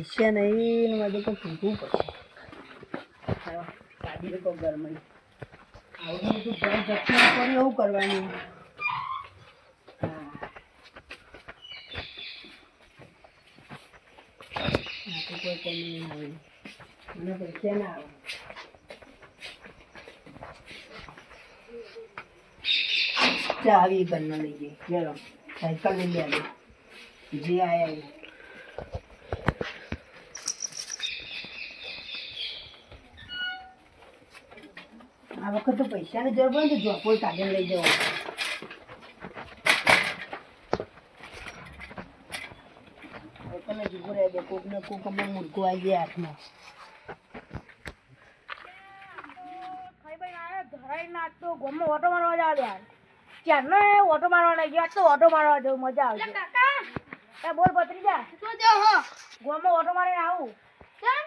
પૈસા નહીં મારે તો પૂછવું પડશે. ગાડી તો ગરમાઈ આવું બધું ઘર જતું પડ્યું એવું કરવાનું. કોઈ કમી ના હોય. મને પૈસા ના આવે. ચાવી ઘરનો લઈ જઈએ ચલો, સાયકલ લઈ આજે. જે આયા વખત તો પૈસાની જરૂર પડે ને તો જોપો કાઢીને લઈ જવો તમે જુઓ રે બે કોક ને કોક હમણાં મૂર્ખું આવી જાય હાથમાં. ખાઈ ભાઈ આયા ધરાઈ નાચતો ગમે ઓટો મારવા જાવ યાર. ચારનો ઓટો મારવા નહીં ગયો આજ તો ઓટો મારવા જવું મજા આવશે. એ બોલ પત્રી જા શું જો હો ગોમમાં ઓટો મારીને આવું કેમ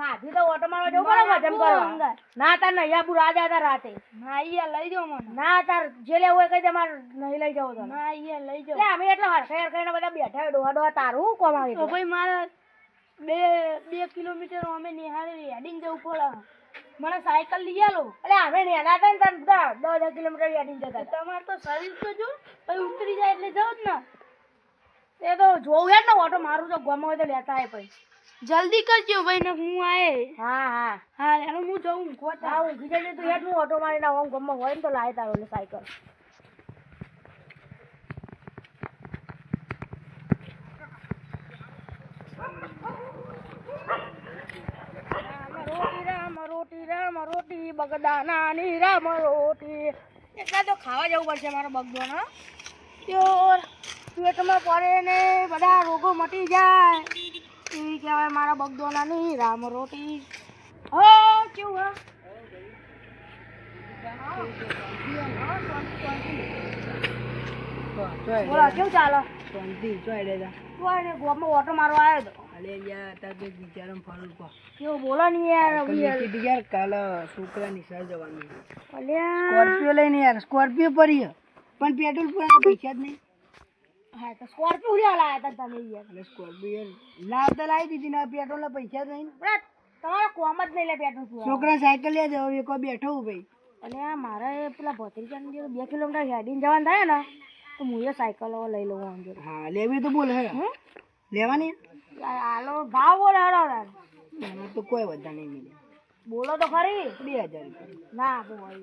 ખાધી તો ઓટો મારવા જવું પડે વજન કરવા. ના તાર નૈયા બુ રાજા હતા રાતે. ના અહીંયા લઈ જાઓ મને. ના તાર જે લેવું હોય કઈ દે મારે નહીં લઈ જવું તો ના અહીંયા લઈ જાઓ. એટલે અમે એટલો હરખે હરખાઈને બધા બેઠા હોય ડોહા ડોહા તારું કોમ આવી તો ભાઈ મારે બે બે કિલોમીટર અમે નિહાળી હેડિંગ જવું પડે. મને સાયકલ લઈ આલો. એટલે અમે નેના હતા ને તને બધા દસ કિલોમીટર હેડિંગ જતા તમારે તો શરીર તો જો પછી ઉતરી જાય એટલે જાવ જ ને. એ તો જોવું યાર ને ઓટો મારું તો ગમે હોય તો લેતા આવે પછી જલ્દી કરજો ભાઈ ને હું આયે. હા હા. હા એનો હું જઉં ખોટા હા ઊંઘી જજે તું હેઠ હું ઓટો મારીને આવું ગમમાં હોય ને તો લાય તારો એટલે સાયકલ. રોટી રામ રોટી રામ રોટી બગદાનાની રામ રોટી એટલા તો ખાવા જવું પડશે મારો બગદોનો પેટમાં પડે ને બધા રોગો મટી જાય. એવી કહેવાય મારા બગદોનાની રામ રોટી. હો કેવું હા? બોલો કેવું ચાલે? શાંતિ ગોમાં ઓટો મારવા આવ્યો તો. અલે યાર તાર ફરું કો કેવું બોલો ને યાર કીધું યાર કાલે છોકરા નિશાળ જવાનું. અલ્યા. સ્કોર્પિયો લઈને યાર સ્કોર્પિયો પડી. પણ પેટ્રોલ પૂરા પૈસા જ નહીં. હા તો સ્કોર્પિયો હતા તમે યાર સ્કોર્પિયો લાવ તો લાવી દીધી ને પેટ્રોલ ના પૈસા બરાબર. કોમ જ નહીં લે પેટ્રોલ છોકરા સાયકલ લે જાવ એક બેઠો ભાઈ. અને આ મારે પેલા ભત્રીજાને બે કિલોમીટર હેડીને જવાનું થાય ને તો હું એ સાયકલ લઈ લઉં આમ હા લેવી તો બોલ હે. લેવાની? આલો ભાવ બોલે હાલો તો કોઈ વધારે નહીં મળે. બોલો તો ખરી. બે હજાર ના બોલ.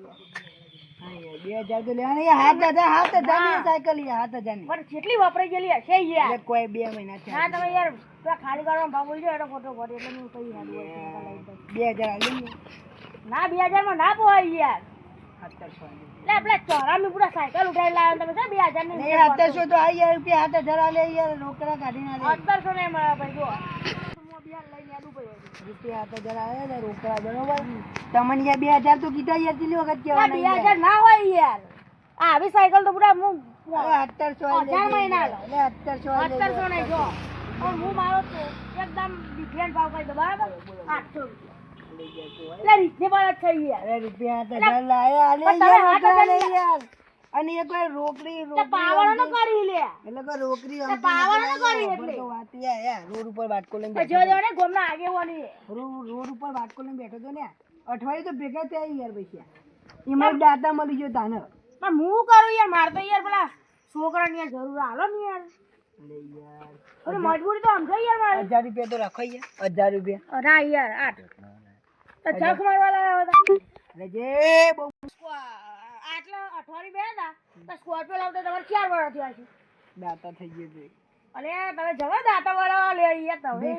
બે હજાર તો લેવાના. હાથ હજાર હાથ હજારની સાયકલ હાથ હજારની પણ કેટલી વપરાઈ ગયેલી હશે યાર. કોઈ બે મહિના ના થયા તમે યાર પેલા ખાલી કરવાનો ભાવ બોલજો એટલે ફોટો ફોટો એટલે હું કઈ યાર બોલ છું, લઈ દઉં. બે હજાર આવી ને. બે માં ના યાર. સત્તરસો નહીં તો રૂપિયા હાથ હજાર આલે યાર રોકડા કાઢી ના સત્તરસો ને મળે ભાઈ રૂપિયા હાથ હજાર આવે ને રોકડા બરોબર? તમને યાર બે હજાર તો કીધા યાર કેટલી વખત બે હજાર ના હોય યાર. આ આવી સાયકલ તો પૂરા હું અત્તરસો હજાર મહિના લો. અત્તરસો અત્તરસો નહીં જો. પણ હું મારો તો એકદમ ડિફરન્ટ ભાવ કહી દઉં બરાબર? આઠસો રૂપિયા. એટલે રીઝનેબલ જ થઈ યાર. રૂપિયા તો લાયા યાર. રોકડા અને રોકડી રોકડી કરી લે. એટલે કોઈ રોકડી કરી એટલે તો વાત યાર યાર રોડ ઉપર વાટકો લઈને જો જો ને ગોમના આગેવાની. છે. રોડ ઉપર વાટકો લઈને બેઠો તો ને અઠવાડિયે તો ભેગા થયા યાર પૈસા. એમાં દાતા મળી ગયો તાને. પણ હું કરું યાર મારે તો યાર પેલા છોકરાની યાર જરૂર હાલો ને યાર. અરે મજબૂરી તો સમજાય યાર મારે. હજાર રૂપિયા તો રાખો યાર હજાર રૂપિયા. ના યાર આઠ. જખ મારવા લાવ્યા હતા. અરે જે બહુ આટલા અઠવાડિયે બે હતા તો સ્કોર્પિયો લાવતા તમારે ચાર વર્ષ થયા છે. દાતા થઈ ગયો છે. અને તમે જવા દાતા વાળા લે યાર તમે.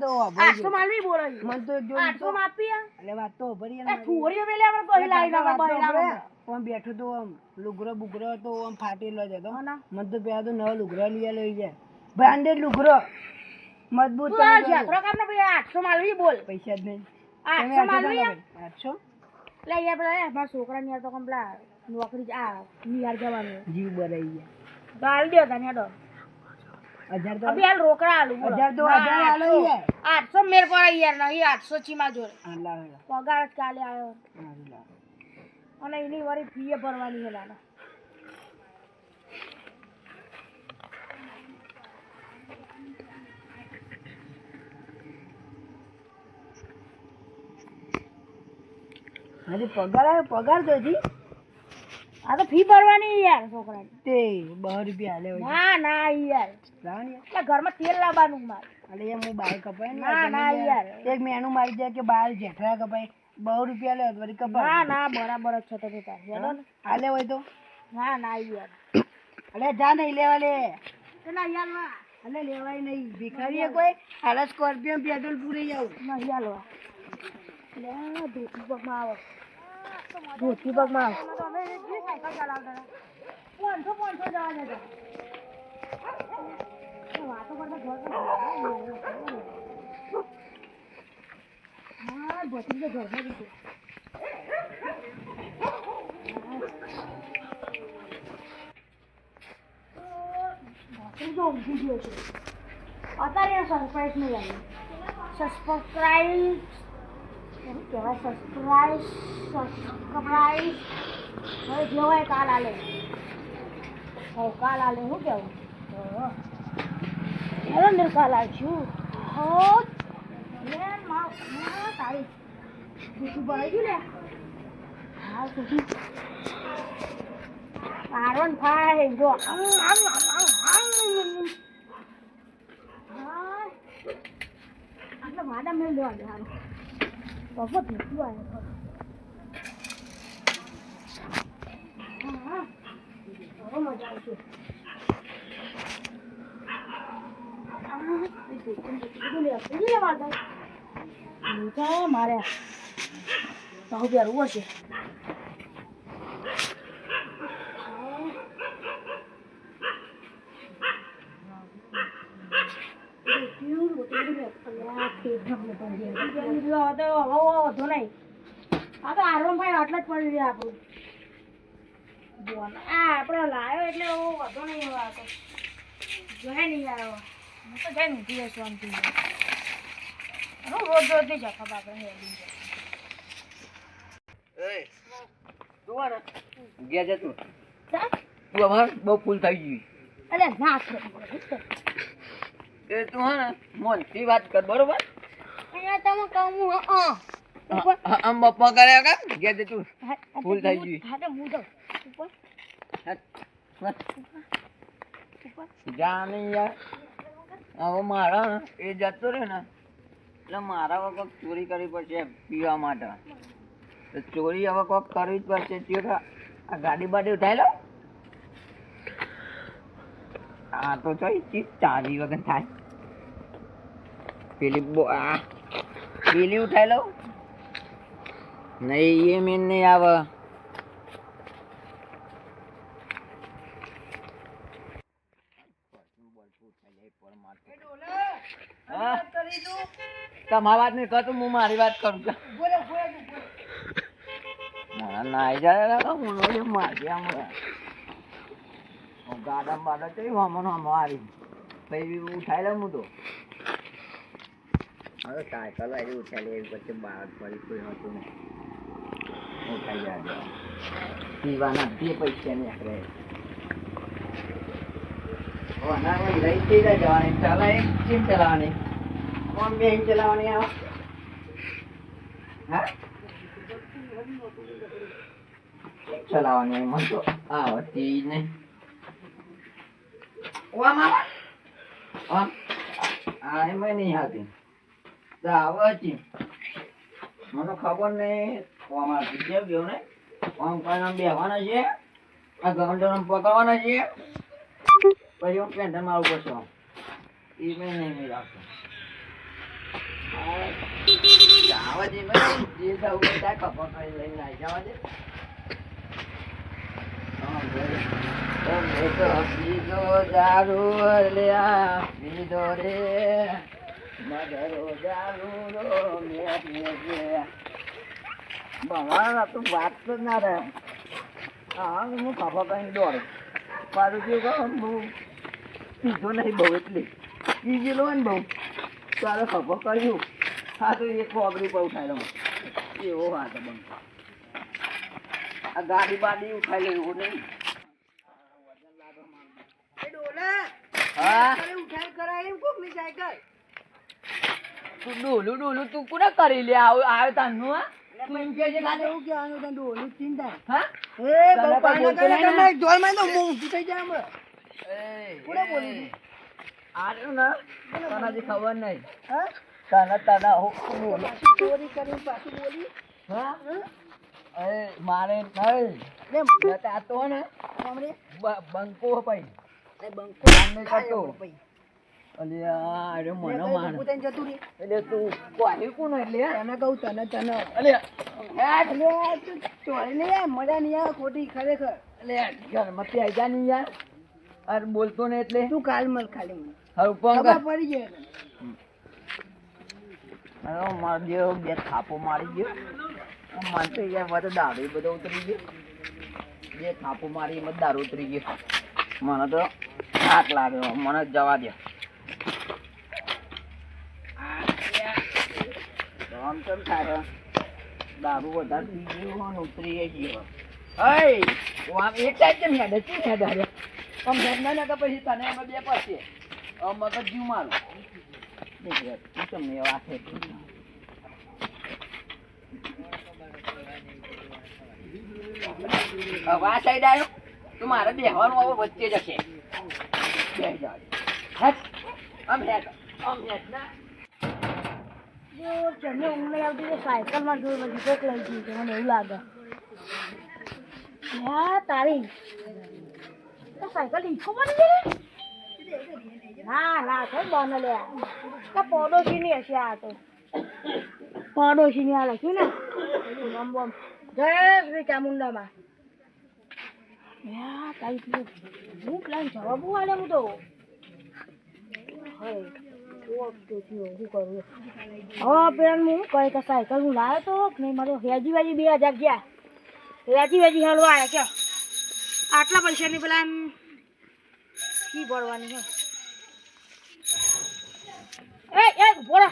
તો વાપરજો. માલવી બોલો મને તો જો આઠસો માપી એટલે વાત તો ભરી એ થોડીઓ મેલે આપણે કોઈ લાવી ના બહેરા આમ બેઠો તો આમ લુગરો બુગરો તો આમ ફાટેલો છે તો ના. તો પેલા તો નવો લુગરો લઈ લઈ જાય બ્રાન્ડેડ લુગરો મજબૂત તું આ કામ ને ભાઈ આઠસો માલવી બોલ. પૈસા જ નહીં. આઠસો માલવી આઠસો એટલે યાર પેલા મારા છોકરા ની તો કમ પેલા નોકરી આ નિહાર જવાનું. જીવ બરાઈ ગયા. તો હાલ દો તને તો હજાર અભી હાલ રોકડા હાલુ હજાર તો હજાર હાલો આઠસો મેર પર યાર નહીં આઠસો ચીમા જોડે. પગાર જ કાલે આવ્યો અને એની વારી ફીએ ભરવાની હેલા પગાર આવ્યો? પગાર જોઈ હજી ફી ભરવાની યાર છોકરા તે બહાર રૂપિયા હાલે ના ના યાર. લાવ. એટલે ઘરમાં તેલ લાવવાનું મારે. એટલે એમ હું બાર કપાય ના, ના, યાર. એક મેનુ મારી જાય કે બાર જેઠરા કપાય. બહુ રૂપિયા લે તો વળી કપાય. ના ના બરાબર જ છે તો તાર. હાલે હોય તો. ના ના યાર. અલે જા નહીં લેવા લે. ના યાર અલે લેવાય નહીં. ભિખારી કોઈ હાલે સ્કોર્પિયો પેટ્રોલ પૂરી જાવ નહીં હાલવા લે પગમાં આવો. ધોતી પગમાં અત્યારે સરપ્રાઈઝ નહીં લાગ્યું સબસ્ક્રાઈબ શું કહેવાય સબસ્ક્રાઈબ સબસ્ક્રાઈબ હવે જે હોય કાલ આલે. હો, કાલ આલે શું કહેવું? હેલો ને કાલ આવશું હો તારી ખુશી પડી ગયું ને. હા ખુશી કારણ થાય, જો. આટલા વાડા મેળ લેવા બહુ મજા આવશે મારે બહુ પહેરવું હશે વધુ નહીં આ તો આરવનભાઈ આટલા જ પડી રહ્યા આપણું આ આપણે લાવ્યો એટલે વધુ નહીં હવે જોઈ નહીં આવ્યો હું તો જઈને ઊંઘી જઈશ શાંતિ રોજ રોજ નહીં જાય તું. અમાર બહુ ફૂલ થઈ ગયું અરે ના એ તું હે ને મોનથી વાત કર બરોબર? અહીંયા તમે કહું હું હા, હા, આમ બપ્પા કર્યા છે તું ભૂલ થઈ ગઈ. હા તો હું જાઉં. ઉપર. યાર હવે મારા એ જતો રહે ને એટલે મારા વખત ચોરી કરવી પડશે પીવા માટે. તો ચોરી હવે કોક કરવી જ પડશે. ચીઓ આ ગાડી બાડી ઉઠાઈ લો. આ તો ચોઈ ચીજ ચાવી વગર થાય. પેલી આ પેલી ઉઠાઈ લઉં? નહીં એ મેન નહીં આવે. તમારી વાત નહીં કરતો, હું મારી વાત કરું છું. નાઈ જાય હું મારી ગાડા બાડા તો હમણાં હમણાં આવી. પછી ઉઠાઈ લઉં હું તો. હવે સાયકલ આવી ઉઠાઈ લે પછી બાળક ફરી કોઈ હતું નહીં. ઉઠાઈ જાય પીવાના બે પૈસા નીકળે આપણે લઈ જઈ જવાની? ચલાય કેમ ચલાવવાની. ચલાવવાની આવે હા? ચલાવવાની મને તો આવડતી જ નહીં. ઓ મામા એમાં નહીં આવતી. તો મને ખબર નહીં આમાં કેમ ગયો ને આમ બેહવાના છે? આ ગવંડો પકડવાના છે? પછી હું પેન્ટર મારું પડશે એ મેં નહીં મેં રાખતો જવા ભાઈ જે થવું ત્યાં કપા કરી લઈને આવી જવા દે. તમે તો પીધો દારૂ લ્યા પીધો રે. ભગવાન તું વાત તો ના રહે હા? હું ખભા કઈ દોડ કેવું કહો બહુ પીધો નહીં બહુ એટલે પી ગયેલો હોય ને બહુ તારે ખભો કર્યું હા તો એક કોગરી પર ઉઠાઈ લઉં એવો હા તો બંધ આ ગાડી બાડી ઉઠાઈ લે એવું નહીં હા ઉઠાઈ કરાય એમ કોકની સાયકલ? તું ડોલું ડોલું તું કોને કરી લે આવ આવે તાનું હા તું કહે છે ખાલી? એવું કહેવાનું તને ચિંતા હા? એ બહુ પાણી કરે નહીં ને? તમે તો હું થઈ જાય હમણાં. એ, કોને બોલી? આ રહ્યું તને હજી ખબર નહીં હા? તને તને હું બોલું. ચોરી કરીને પાછું બોલી હા? હા? મારે નહીં તો ને બંકો ભાઈ એ બંકો કામ નહીં કરતો ભાઈ. અલે આ અરે મને માર. ઊભું જતું રહે. એટલે તું કોણ એટલે તને કહું તને તને. અલે. અલે તું ચોરી નહીં મજા નહીં આવે ખોટી ખરેખર. અલે ઘરમાંથી આઈ જા નહીં યાર. અરે બોલતો ને એટલે. તું કાલ મલ ખાલી હવે ખબર પડી ગયો અરે માર ગયો બે થાપો મારી ગયો. મને તો યાર બધો દારૂ બધો ઉતરી ગયો. બે થાપો મારી એમાં દારૂ ઉતરી ગયો. મને તો થાક લાગ્યો. મને જવા દે. આમ કેમ બે જીવ મારું. તમને વાત હવે તો મારે બેહવાનું હવે વચ્ચે જશે બેસી જાવ હેટ. આમ હેટ આમ હેટ ના ચડને ઊંઘ નહીં આવતી સાયકલમાં જોઈ બધી કોક લઈ ગઈ છે, મને એવું લાગે. હા તારી. સાયકલ ઈકો બની ના ના તો બને લે. પડોશીની હશે આ તો. પડોશીની આ લખ્યું ને. બમ બમ. જય શ્રી ચામુંડામાં. તારી હું પ્લાન જવાબ આલે હું તો. હે પેલા હું કઈ કે સાયકલ હું લાવ્યો તો નહીં મારો વેજી બે હજાર ગયા વેજી હલવા આવ્યા ક્યાં આટલા પૈસાની પેલા એમ ફી ભરવાની છે એ એ ઊભો રહો.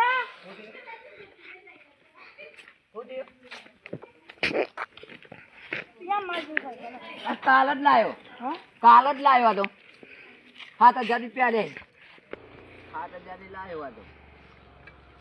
એ? આ કાલ જ લાવ્યો હા કાલ જ લાવ્યો આ તો સાત હજાર રૂપિયા લે. સાત હજારની લાયો આ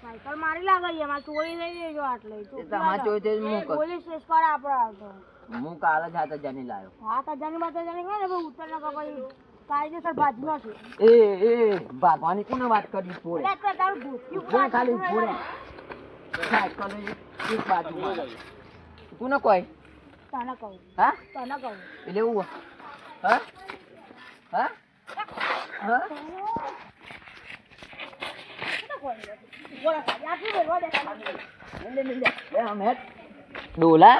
સાયકલ મારી લાગે એમાં ચોરી લઈ લેજો આટલે. તમારે ચોરી તે હું. પોલીસ કેસ કરે આપણે આવતો. હું કાલે જ સાત હજારની લાવ્યો સાત હજાર હજારની બાત હજારની હોય ને ભાઈ ઉત્તર ના કપાઈ કાયદેસર ભાજનો છે એ એ ભાગવાની કોને વાત કરી ફોડે એટલે તો તારું ભૂતકી ફોડે ખાલી ફોડે સાયકલ એક બાજુ કોને કોઈ? તને કહું. હા? તને કહું. એટલે એવું હા હા? હા? ડોલા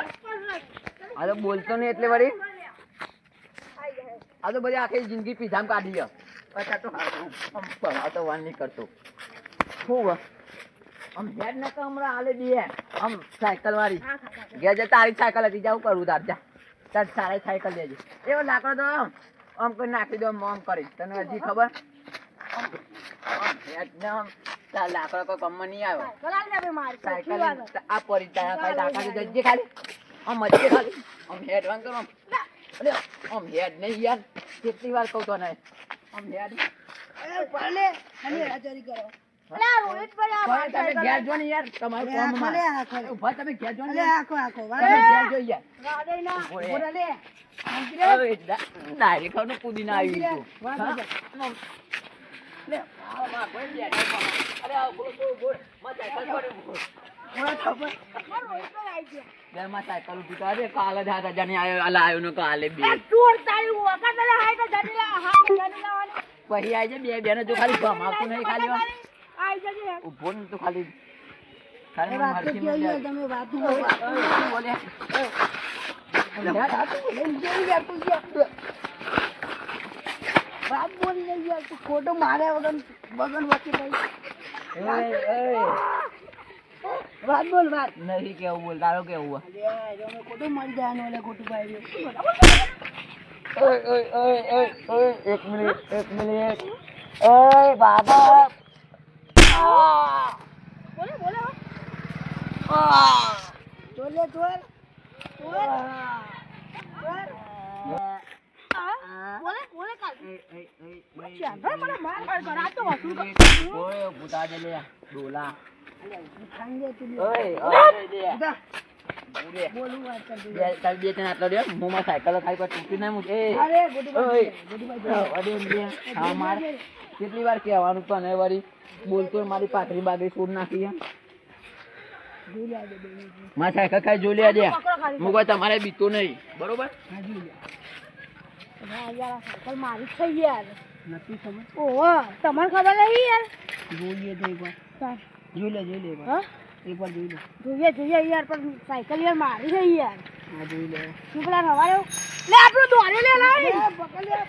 આ તો બોલતો નહીં એટલે વળી. આ તો બધી આખી જિંદગી પીધામ કાઢી લ્યો. પછી આ તો આમ તો વાર નહીં કરતો. શું? આમ હેડ ને તો હમણાં હાલે બે આમ સાયકલ વાળી. ગયા જે તારી સાયકલ હતી જાઉં કરું તાર જા. તાર સારી સાયકલ લેજે. એવો લાકડો તો આમ કરી નાખી દો આમ કરી. તને હજી ખબર? એકદમ લાકડો કોઈ કમ નહીં આવ્યો સાયકલ આ પરી તારા ખાલી લાકડા જજે ખાલી? આમ મજે ખાલી? આમ હેડ વાંગ કરો આમ. આમ હેડ નહીં યાર. કેટલી વાર કહું તો નહીં આમ હેડ. પડે અને હાજરી કરો. તમે ઘેર જો ને યાર તમારું કોમમાં ઊભા તમે ઘેર જો ને આખો આખો વાળો. ઘેર જો યાર ઊભો રે. બોલે લે હવે ડા- ડાયરેક્ટ ખાવાનું આવી ગયું. વાહ, હા? વાહ. લે, આ માં કોઈ બે નહીં ખાવા. અરે આ બોલો, બોલો, બોલો. માં સાયકલ પડે, બોલો. બોલો બે માં સાયકલ ઊભી તો અરે કાલે જ હાથ હજારની આયો, અલા આયો ને કાલે બે પછી આઈ જાય બે બેનો જો ખાલી ભમાવતું નહીં ખાલી ને તો ખાલી વાત મળે. તમે બોલે? વાત નહીં યાર તું ખોટો માર્યા વગર વગર વચ્ચે ભાઈ ઓય, ઓય. વાત બોલ વાત. નહીં કેવું બોલ તારો કેવું ખોટું મરી જાય ઓલે ખોટું ભાઈ ઓય, ઓય, ઓય, ઓય, ઓય, એક મિનિટ એક મિનિટ. ઓય બાબા. બોલે ઓય દે બોલું વાત કરતી બે તાર બે ત્રણ આટલો દે મોમાં સાયકલ ખાઈ પર તૂટી ના મૂકે. એ અરે ગોટુભાઈ ઓય. ગોટુભાઈ અરે બે હા માર. કેટલી વાર કહેવાનું તને વળી? બોલતો મારી પાતરી બાગરી છોડ નાખી મારા લે. સાયકલ ખાઈ જોઈ લેજે પકડો ખાલી તમારે બીતો નહીં. બરોબર? લે મારી જ થઈ યાર નથી ખબર ઓહો તમને ખબર નહીં યાર? જોઈએ તો એકવાર. જોઈ લે જોઈ લે હા? એકવાર જોઈ લે. જોઈએ જોઈએ યાર પણ સાયકલ યાર મારી થઈ યાર. હા જોઈ લે. શું પેલા રવાડે લે આપણું દોડે લે લાવી. પકડ લે.